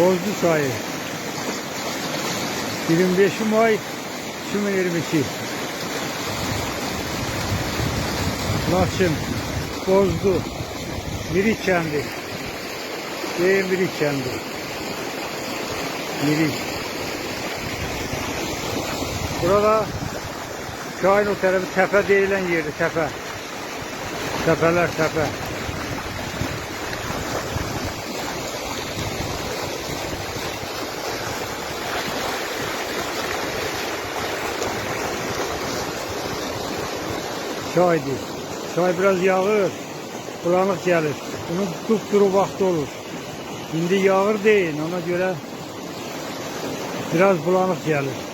Bozdu çayı. 25 May 2022. Laçın, Bozdu, Miri kendi. Ve Miri kendi. Miri. Burada Şahin o tarafı tepe deyilen yeri tepe. Tepeler tepe. Çaydı. Çay biraz yağır. Bulanık gelir. Bunun dupduru vakti olur. Şimdi yağır değil. Ona göre biraz bulanık gelir.